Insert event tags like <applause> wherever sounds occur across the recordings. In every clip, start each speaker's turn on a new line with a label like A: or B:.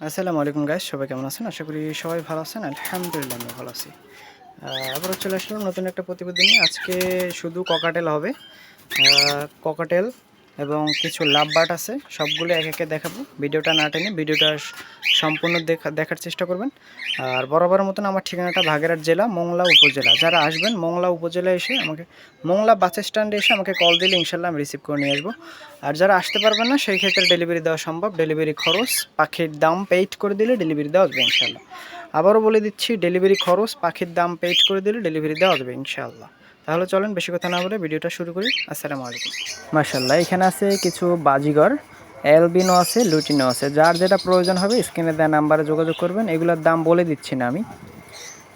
A: আসসালামু আলাইকুম গাইস সবাই কেমন আছেন? আশা করি সবাই ভালো আছেন, আলহামদুলিল্লাহ আমি ভালো আছি। আবারও চলে আসলাম নতুন একটা প্রতিবেদন আজকে শুধু ককাটেল হবে। ককাটেল এবং কিছু লাভ বার্ড আছে, সবগুলো এক একে দেখাবো। ভিডিওটা না টেনে ভিডিওটা সম্পূর্ণ দেখা, দেখার চেষ্টা করবেন। আর বরাবর মতন আমার ঠিকানাটা ভাগেরহাট জেলা, মোংলা উপজেলা। যারা আসবেন মোংলা উপজেলা এসে আমাকে, মোংলা বাস স্ট্যান্ডে এসে আমাকে কল দিলে ইনশাল্লাহ আমি রিসিভ করে নিয়ে আসব। আর যারা আসতে পারবেন না, সেই ক্ষেত্রে ডেলিভারি দেওয়া সম্ভব। ডেলিভারি খরচ, পাখির দাম পেইড করে দিলে ডেলিভারি দেওয়া যাবে ইনশাল্লাহ। আবারও বলে দিচ্ছি ডেলিভারি খরচ, পাখির দাম পেইড করে দিলে ডেলিভারি দেওয়া যাবে ইনশাল্লাহ। তাহলে চলেন বেশি কথা না বলে ভিডিওটা শুরু করি। আসসালামু আলাইকুম। মার্শাল্লাহ এখানে আছে কিছু বাজিগর, এলবিনো আছে, লুটিনো আছে। যার যেটা প্রয়োজন হবে স্ক্রিনে দেওয়া নাম্বারে যোগাযোগ করবেন। এগুলোর দাম বলে দিচ্ছি না আমি।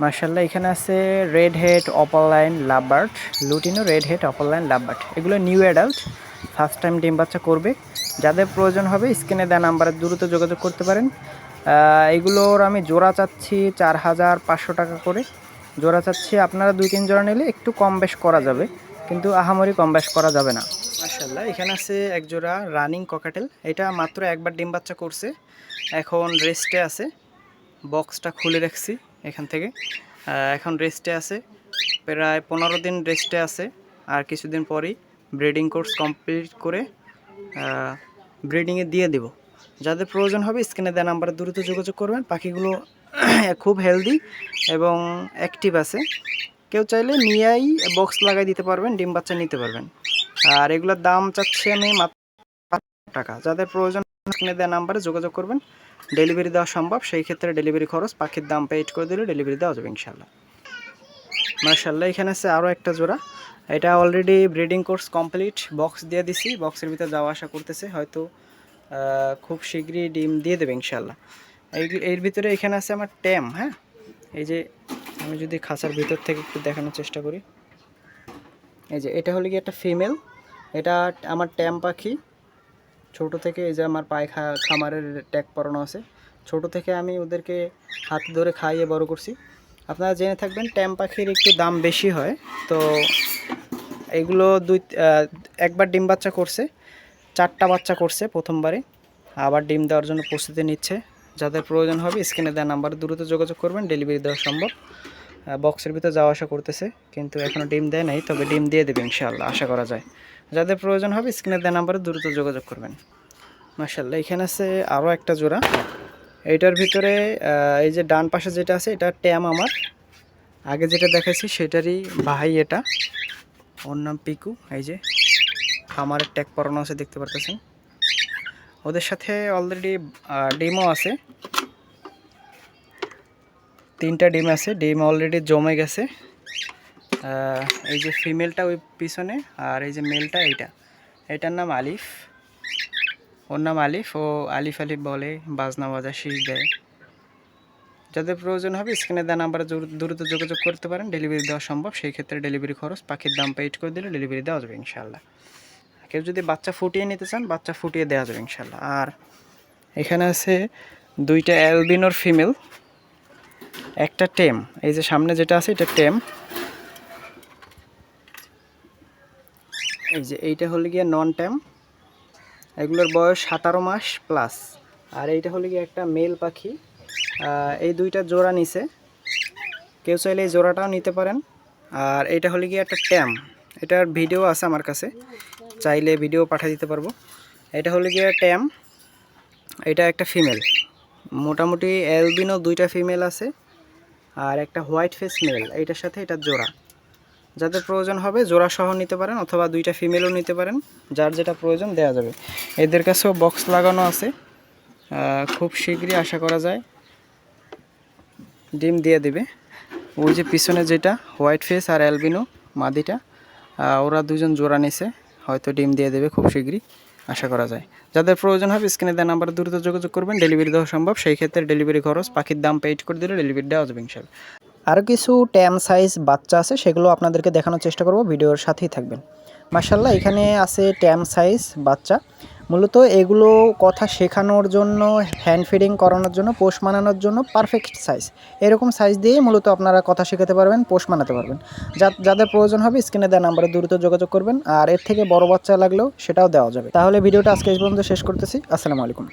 A: মার্শাল্লাহ এখানে আছে red head opaline lovebird lutino red head opaline lovebird এগুলো নিউ অ্যাডাল্ট ফার্স্ট টাইম ডিম বাচ্চা করবে। যাদের প্রয়োজন হবে স্ক্রিনে দেওয়া নাম্বারে দ্রুত যোগাযোগ করতে পারেন। এগুলোর আমি জোড়া চাচ্ছি চার হাজার পাঁচশো টাকা করে। জোড়া চাচ্ছি, আপনারা দুই, তিন জোড়া নিলে একটু কম বেশ করা যাবে, কিন্তু আহামরি কম বেশ করা যাবে না। মার্শাল্লাহ এখানে আছে এক জোড়া রানিং ককাটেল, এটা মাত্র একবার ডিম বাচ্চা করছে, এখন রেস্টে আছে, বক্সটা খুলে রাখছি এখান থেকে এখন রেস্টে আছে, প্রায় পনেরো দিন রেস্টে আছে, আর কিছুদিন পরই ব্রিডিং কোর্স কমপ্লিট করে ব্রিডিংয়ে দিয়ে দেব। যাদের প্রয়োজন হবে স্ক্রিনে দেওয়া নাম্বারে দ্রুত যোগাযোগ করবেন পাখিগুলো <coughs> খুব হেলদি এবং অ্যাক্টিভ আছে। কেউ চাইলে নিয়েই বক্স লাগাই দিতে পারবেন, ডিম বাচ্চা নিতে পারবেন। আর এগুলোর দাম চাচ্ছি আমি মাত্র টাকা। যাদের প্রয়োজন দেওয়া নাম্বারে যোগাযোগ করবেন। ডেলিভারি দেওয়া সম্ভব, সেই ক্ষেত্রে ডেলিভারি খরচ, পাখির দাম পেইড করে দিলে ডেলিভারি দেওয়া যাবে ইনশাল্লাহ মার্শাল্লাহ এখানে আছে আরও একটা জোড়া। এটা already breeding course complete box দিয়ে দিছি। বক্সের ভিতরে যাওয়া আসা করতেছে, হয়তো খুব শীঘ্রই ডিম দিয়ে দেবে ইনশাল্লাহ এর ভিতরে এখানে আছে আমার ট্যাম হ্যাঁ? এই যে আমি যদি খাঁচার ভিতর থেকে একটু দেখানোর চেষ্টা করি। এই যে এটা হলো কি একটা ফিমেল এটা আমার ট্যাম পাখি। ছোট থেকে এই যে আমার পায়ে খামারের ট্যাগ পরানো আছে। ছোট থেকে আমি ওদেরকে হাতে ধরে খাইয়ে বড় করছি। আপনারা জেনে থাকবেন, ট্যাম পাখির একটু দাম বেশি হয়। তো এগুলো দুই একবার ডিম বাচ্চা করছে, চারটা বাচ্চা করছে প্রথমবারে। আবার ডিম দেওয়ার জন্য প্রস্তুতি নিচ্ছে। যাদের প্রয়োজন হবে, স্ক্রিনে দেওয়া নাম্বারে দ্রুত যোগাযোগ করবেন ডেলিভারি দেওয়া সম্ভব। বক্সের ভিতরে যাওয়া আসা করতেছে, কিন্তু এখনও ডিম দেয় নাই, তবে ডিম দিয়ে দেবে ইনশাআল্লাহ, আশা করা যায়। যাদের প্রয়োজন হবে, স্ক্রিনে দেওয়া নাম্বারে দ্রুত যোগাযোগ করবেন। মার্শাল্লাহ এখানে আছে আরও একটা জোড়া। এইটার ভিতরে এই যে ডান পাশে যেটা আছে, এটা ট্যাম আমার। আগে যেটা দেখাইছি, সেটারই ভাই এটা। ওর নাম পিকু, এই যে। খামারের ট্যাগ পরানো আছে, দেখতে পারতেছেন। ওদের সাথে অলরেডি ডিমও আছে। তিনটা ডিম আছে। ডিম অলরেডি জমে গেছে। এই যে ফিমেলটা ওই পিছনে আর এই যে মেলটা এইটা। এটার নাম আলিফ। ওর নাম আলিফ। ও আলিফ আলিফ বলে, বাজনা বাজা শীষ দেয়। যাদের প্রয়োজন হবে স্ক্রিনে দেওয়া নাম্বারে দ্রুত যোগাযোগ করতে পারেন। ডেলিভারি দেওয়া সম্ভব। সেই ক্ষেত্রে ডেলিভারি খরচ, পাখির দাম পেইড করে দিলে ডেলিভারি দেওয়া যাবে ইনশাল্লাহ কেউ যদি বাচ্চা ফুটিয়ে নিতে চান, বাচ্চা ফুটিয়ে দেওয়া যাবে ইনশাল্লাহ আর এখানে আছে দুইটা অ্যালবিনোর ফিমেল, একটা টেম। এই যে সামনে যেটা আছে, এটা টেম। এই যে এইটা হলো গিয়ে নন টেম এগুলোর বয়স সাতারো মাস প্লাস। আর এইটা হলো গিয়ে একটা মেল পাখি। এই দুইটা জোড়া নিছে। কেউ চাইলে এই জোড়াটাও নিতে পারেন। আর এইটা হলো গিয়ে একটা ট্যাম এটার ভিডিও আছে আমার কাছে। চাইলে ভিডিও পাঠিয়ে দিতে পারব। এটা হলো গিয়ে ট্যাম এটা একটা ফিমেল মোটামুটি অ্যালবিনো দুইটা ফিমেল আছে, আর একটা হোয়াইট ফেস মেল এইটার সাথে এটা জোড়া। যাদের প্রয়োজন হবে জোড়া সহ নিতে পারেন, অথবা দুইটা ফিমেলও নিতে পারেন, যার যেটা প্রয়োজন দেওয়া যাবে। এদের কাছেও বক্স লাগানো আছে। খুব শীঘ্রই আশা করা যায়, ডিম দিয়ে দেবে। ওই যে পিছনে যেটা হোয়াইট ফেস আর অ্যালবিনো মাদিটা ওরা দুজন জোড়া নিছে। হয়তো ডিম দিয়ে দেবে খুব শীঘ্রই, আশা করা যায়। যাদের প্রয়োজন হবে, স্ক্রিনে দেওয়া নাম্বার দ্রুত যোগাযোগ করবেন। ডেলিভারি দেওয়া সম্ভব। সেই ক্ষেত্রে ডেলিভারি খরচ, পাখির দাম পেইড করে দিলে ডেলিভারি দেওয়া যাবে ইনশাল আরও কিছু ট্যাম সাইজ বাচ্চা আছে, সেগুলো আপনাদেরকে দেখানোর চেষ্টা করব। ভিডিওর সাথেই থাকবেন। মার্শাল্লাহ এখানে আছে ট্যাম সাইজ বাচ্চা। মূলত এগুলো কথা শেখানোর জন্য হ্যান্ড ফিডিং করানোর জন্য, পোষ মানানোর জন্য পারফেক্ট সাইজ এরকম সাইজ দিয়েই মূলত আপনারা কথা শেখাতে পারবেন, পোষ মানাতে পারবেন। যাদের প্রয়োজন হবে স্ক্রিনে দেওয়া নাম্বারে দ্রুত যোগাযোগ করবেন, আর এর থেকে বড় বাচ্চা লাগলেও সেটাও দেওয়া যাবে। তাহলে ভিডিওটা আজকে এই পর্যন্ত শেষ করতেছি। আসসালামু আলাইকুম।